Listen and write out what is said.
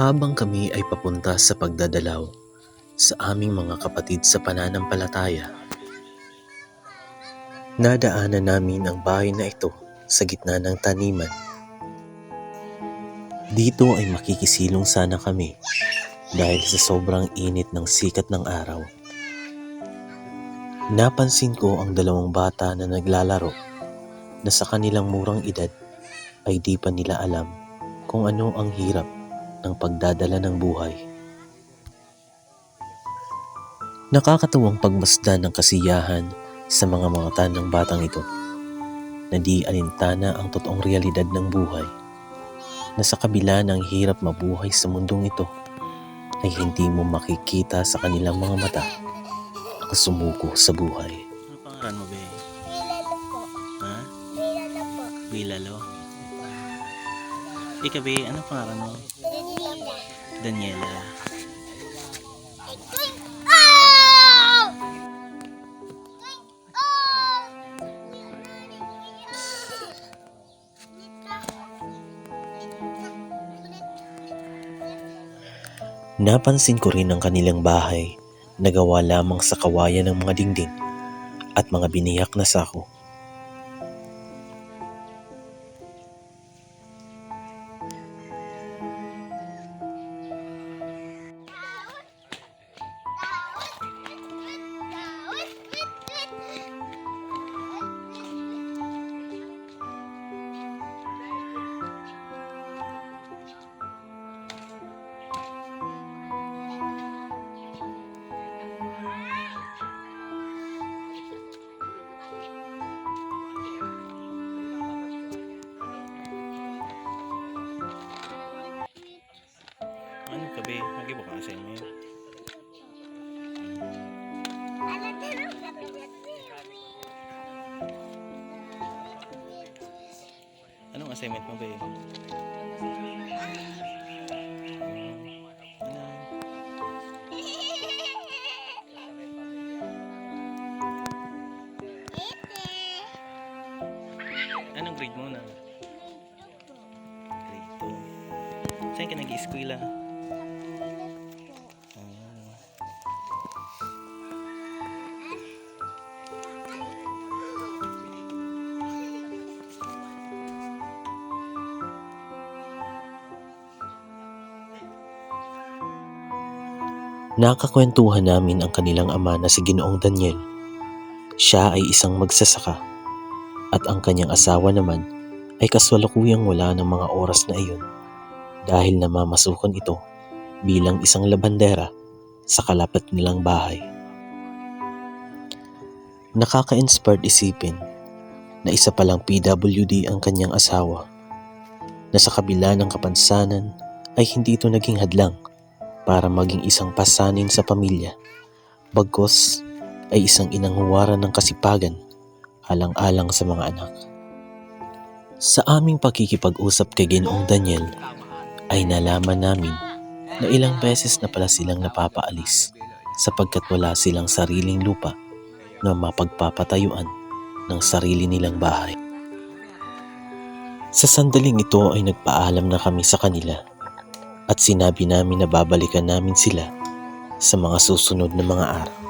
Habang kami ay papunta sa pagdadalaw sa aming mga kapatid sa pananampalataya, nadaanan namin ang bahay na ito sa gitna ng taniman. Dito ay makikisilong sana kami dahil sa sobrang init ng sikat ng araw. Napansin ko ang dalawang bata na naglalaro na sa kanilang murang edad ay di pa nila alam kung ano ang hirap ng pagdadala ng buhay. Nakakatuwang pagmasdan ng kasiyahan sa mga mata ng batang ito na di alintana ang totoong realidad ng buhay na sa kabila ng hirap mabuhay sa mundong ito ay hindi mo makikita sa kanilang mga mata ang sumuko sa buhay. Ano pangalan mo, Be? Kilala po. Ha? Kilala po. Bilalo. Ikaw, Be, ano pangalan mo? Daniela. Napansin ko rin ang kanilang bahay na gawa lamang sa kawayan ng mga dingding at mga biniyak na sako. Ano ka, Be? Mag-iba ka assignment. Anong assignment mo, Be? Anong grade mo na? Grade 2. Saan ka nag-eskwela? Nakakwentuhan namin ang kanilang ama na si Ginoong Daniel. Siya ay isang magsasaka at ang kanyang asawa naman ay kaswalukuyang wala ng mga oras na iyon dahil namamasukan ito bilang isang labandera sa kalapat nilang bahay. Nakaka-inspired isipin na isa palang PWD ang kanyang asawa na sa kabila ng kapansanan ay hindi ito naging hadlang para maging isang pasanin sa pamilya bagkos ay isang inang huwaran ng kasipagan alang-alang sa mga anak. Sa aming pakikipag-usap kay Ginoong Daniel ay nalaman namin na ilang beses na pala silang napapaalis sapagkat wala silang sariling lupa na mapagpapatayuan ng sarili nilang bahay. Sa sandaling ito ay nagpaalam na kami sa kanila at sinabi namin na babalikan namin sila sa mga susunod na mga araw.